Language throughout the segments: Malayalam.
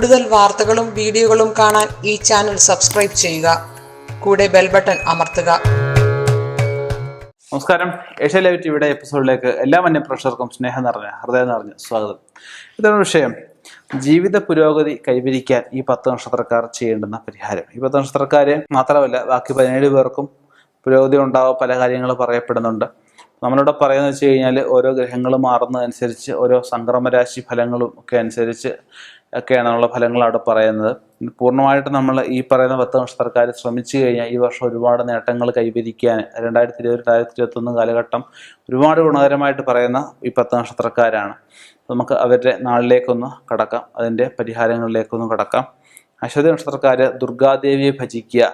കൂടുതൽ വാർത്തകളും വീഡിയോകളും കാണാൻ ഈ ചാനൽ സബ്സ്ക്രൈബ് ചെയ്യുക. കൂടെ ബെൽ ബട്ടൺ അമർത്തുക. നമസ്കാരം. ഏഷ്യ ലൈവ് ടിവിയുടെ എപ്പിസോഡിലേക്ക് എല്ലാ മന്യ പ്രേക്ഷകർക്കും സ്നേഹം നിറഞ്ഞ ഹൃദയം നിറഞ്ഞ സ്വാഗതം. ഇതാണ് വിഷയം. ജീവിത പുരോഗതി കൈവരിക്കാൻ ഈ പത്ത് നക്ഷത്രക്കാർ ചെയ്യേണ്ടുന്ന പരിഹാരം. ഈ പത്ത് നക്ഷത്രക്കാർ മാത്രമല്ല ബാക്കി പതിനേഴ് പേർക്കും പുരോഗതി ഉണ്ടാവുക പല കാര്യങ്ങൾ പറയപ്പെടുന്നുണ്ട്. നമ്മളിവിടെ പറയുന്നത് വെച്ച് കഴിഞ്ഞാൽ ഓരോ ഗ്രഹങ്ങൾ മാറുന്നതനുസരിച്ച് ഓരോ സംക്രമരാശി ഫലങ്ങളും ഒക്കെ അനുസരിച്ച് ഒക്കെയാണ് നമ്മളെ ഫലങ്ങൾ അവിടെ പറയുന്നത്. പൂർണമായിട്ട് നമ്മൾ ഈ പറയുന്ന പത്ത് നക്ഷത്രക്കാർ ശ്രമിച്ചു കഴിഞ്ഞാൽ ഈ വർഷം ഒരുപാട് നേട്ടങ്ങൾ കൈവരിക്കാൻ രണ്ടായിരത്തി ഇരുപത് രണ്ടായിരത്തി ഇരുപത്തൊന്ന് കാലഘട്ടം ഒരുപാട് ഗുണകരമായിട്ട് പറയുന്ന ഈ പത്ത് നക്ഷത്രക്കാരാണ് നമുക്ക് അവരുടെ നാളിലേക്കൊന്ന് കടക്കാം. അതിന്റെ പരിഹാരങ്ങളിലേക്കൊന്ന് കടക്കാം. അശ്വതി നക്ഷത്രക്കാർ ദുർഗാദേവിയെ ഭജിക്കുക.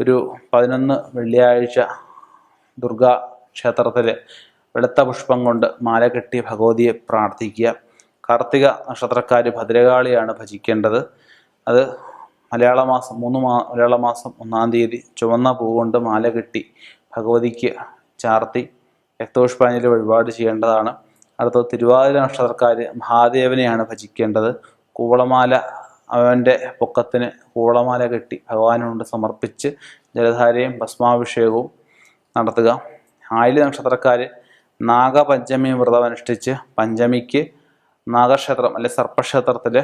ഒരു പതിനൊന്ന് വെള്ളിയാഴ്ച ദുർഗാ ക്ഷേത്രത്തിൽ വെളുത്ത പുഷ്പം കൊണ്ട് മാല കെട്ടി ഭഗവതിയെ പ്രാർത്ഥിക്കുക. കാർത്തിക നക്ഷത്രക്കാർ ഭദ്രകാളിയാണ് ഭജിക്കേണ്ടത്. അത് മലയാള മാസം മൂന്ന് മാ മലയാള മാസം ഒന്നാം തീയതി ചുവന്ന പൂ കൊണ്ട് മാല കെട്ടി ഭഗവതിക്ക് ചാർത്തി രക്തപുഷ്പാഞ്ജലി വഴിപാട് ചെയ്യേണ്ടതാണ്. അടുത്തത് തിരുവാതിര നക്ഷത്രക്കാർ മഹാദേവനെയാണ് ഭജിക്കേണ്ടത്. കൂവളമാല അവന്റെ പൊക്കത്തിന് കൂവളമാല കെട്ടി ഭഗവാനോട് സമർപ്പിച്ച് ജലധാരയും ഭസ്മാഭിഷേകവും നടത്തുക. ആയിലി നക്ഷത്രക്കാർ നാഗപഞ്ചമി വ്രതം അനുഷ്ഠിച്ച് പഞ്ചമിക്ക് നാഗക്ഷേത്രം അല്ലെ സർപ്പക്ഷേത്രത്തിൽ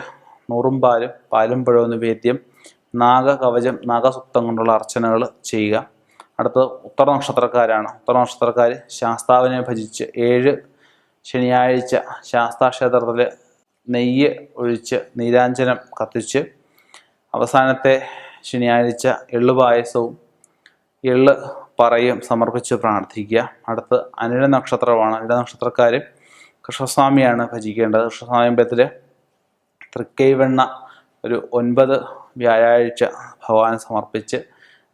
നൂറും പാലും പാലും പഴവും നിവേദ്യം നാഗകവചം നാഗസുക്തം കൊണ്ടുള്ള അർച്ചനകൾ ചെയ്യുക. അടുത്തത് ഉത്തര നക്ഷത്രക്കാരാണ്. ഉത്തര നക്ഷത്രക്കാർ ശാസ്താവിനെ ഭജിച്ച് ഏഴ് ശനിയാഴ്ച ശാസ്താ ക്ഷേത്രത്തിൽ നെയ്യ് ഒഴിച്ച് നീരാഞ്ജനം കത്തിച്ച് അവസാനത്തെ ശനിയാഴ്ച എള്ളു പായസവും എള്ള് പറയും സമർപ്പിച്ച് പ്രാർത്ഥിക്കുക. അടുത്ത് അനിഴ നക്ഷത്രമാണ്. അനിഴ നക്ഷത്രക്കാർ കൃഷ്ണസ്വാമിയാണ് ഭജിക്കേണ്ടത്. കൃഷ്ണസ്വാമി അമ്പലത്തിൽ തൃക്കൈവെണ്ണ ഒരു ഒൻപത് വ്യാഴാഴ്ച ഭഗവാൻ സമർപ്പിച്ച്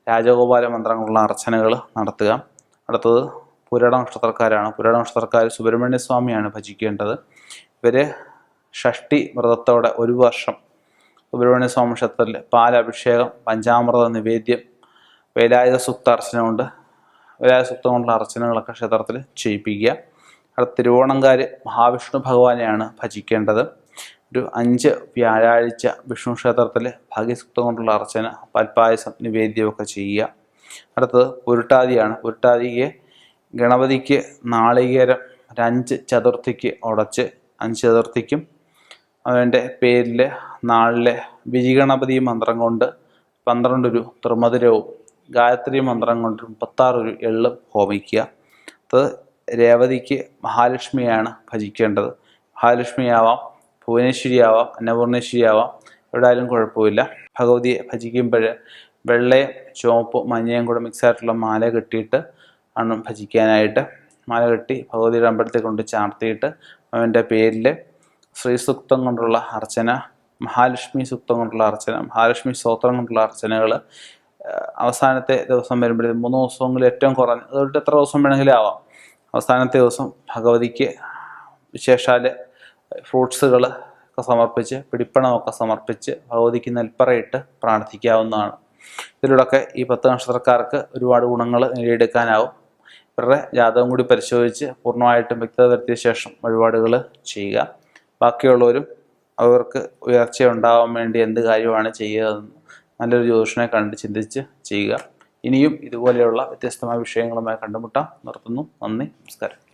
രാജഗോപാല മന്ത്രങ്ങളുള്ള അർച്ചനകൾ നടത്തുക. അടുത്തത് പുരട നക്ഷത്രക്കാരാണ്. പുരട നക്ഷത്രക്കാർ സുബ്രഹ്മണ്യ സ്വാമിയാണ് ഭജിക്കേണ്ടത്. ഇവർ ഷഷ്ടി വ്രതത്തോടെ ഒരു വർഷം സുബ്രഹ്മണ്യ സ്വാമി ക്ഷേത്രത്തിൽ പാലഭിഷേകം പഞ്ചാമൃത നിവേദ്യം വേലായുധ സുപ്ത അർച്ചന കൊണ്ട് വേലായുധ സുപ്തം കൊണ്ടുള്ള അർച്ചനകളൊക്കെ ക്ഷേത്രത്തിൽ ചെയ്യിപ്പിക്കുക. അടുത്ത തിരുവോണംകാർ മഹാവിഷ്ണു ഭഗവാനെയാണ് ഭജിക്കേണ്ടത്. ഒരു അഞ്ച് വ്യാഴാഴ്ച വിഷ്ണു ക്ഷേത്രത്തിൽ ഭാഗ്യസൂക്തം കൊണ്ടുള്ള അർച്ചന പൽപ്പായസം നിവേദ്യമൊക്കെ ചെയ്യുക. അടുത്തത് പുരുട്ടാതിയാണ് പുരുട്ടാതിക്ക് ഗണപതിക്ക് നാളികേരം ഒരഞ്ച് ചതുർത്ഥിക്ക് ഉടച്ച് അഞ്ച് ചതുർത്ഥിക്കും. അവന്റെ പേരിൽ നാളിലെ വിജിഗണപതി മന്ത്രം കൊണ്ട് പന്ത്രണ്ട് ഒരു ത്രിമധുരവും ഗായത്രി മന്ത്രം കൊണ്ട് മുപ്പത്താറ് ഒരു എള്ളും ഹോമിക്കുക. അത് രേവതിക്ക് മഹാലക്ഷ്മിയാണ് ഭജിക്കേണ്ടത്. മഹാലക്ഷ്മിയാവാം ഭുവനേശ്വരിയാവാം അന്നപൂർണേശ്വരിയാവാം. എവിടെയായാലും കുഴപ്പമില്ല. ഭഗവതിയെ ഭജിക്കുമ്പോൾ വെള്ളയും ചുവപ്പും മഞ്ഞയും കൂടെ മിക്സ് ആയിട്ടുള്ള മാല കെട്ടിയിട്ട് ആണ് ഭജിക്കാനായിട്ട്. മാല കെട്ടി ഭഗവതിയുടെ അമ്പലത്തിൽ കൊണ്ട് ചാർത്തിയിട്ട് അവന്റെ പേരിൽ ശ്രീസുക്തം കൊണ്ടുള്ള അർച്ചന മഹാലക്ഷ്മി സുക്തം കൊണ്ടുള്ള അർച്ചന മഹാലക്ഷ്മി സ്തോത്രം കൊണ്ടുള്ള അർച്ചനകൾ അവസാനത്തെ ദിവസം വരുമ്പോഴത്തേക്കും മൂന്ന് ദിവസമെങ്കിലും ഏറ്റവും കുറഞ്ഞ അതുകൊണ്ട് എത്ര ദിവസം വേണമെങ്കിലും ആവാം. അവസാനത്തെ ദിവസം ഭഗവതിക്ക് വിശേഷാൽ ഫ്രൂട്ട്സുകൾ ഒക്കെ സമർപ്പിച്ച് പിടിപ്പണമൊക്കെ സമർപ്പിച്ച് ഭഗവതിക്ക് നെൽപ്പറയിട്ട് പ്രാർത്ഥിക്കാവുന്നതാണ്. ഇതിലൂടെയൊക്കെ ഈ പത്ത് നക്ഷത്രക്കാർക്ക് ഒരുപാട് ഗുണങ്ങൾ നേടിയെടുക്കാനാവും. ഇവരുടെ ജാതകം കൂടി പരിശോധിച്ച് പൂർണമായിട്ടും വ്യക്തത വരുത്തിയ ശേഷം വഴിപാടുകൾ ചെയ്യുക. ബാക്കിയുള്ളവരും അവർക്ക് ഉയർച്ച ഉണ്ടാവാൻ വേണ്ടി എന്ത് കാര്യമാണ് ചെയ്യുക നല്ലൊരു ജ്യോതിഷനെ കണ്ട് ചിന്തിച്ച് ചെയ്യുക. ഇനിയും ഇതുപോലെയുള്ള വ്യത്യസ്തമായ വിഷയങ്ങളുമായി കണ്ടുമുട്ടാം. നിർത്തുന്നു. നന്ദി. നമസ്കാരം.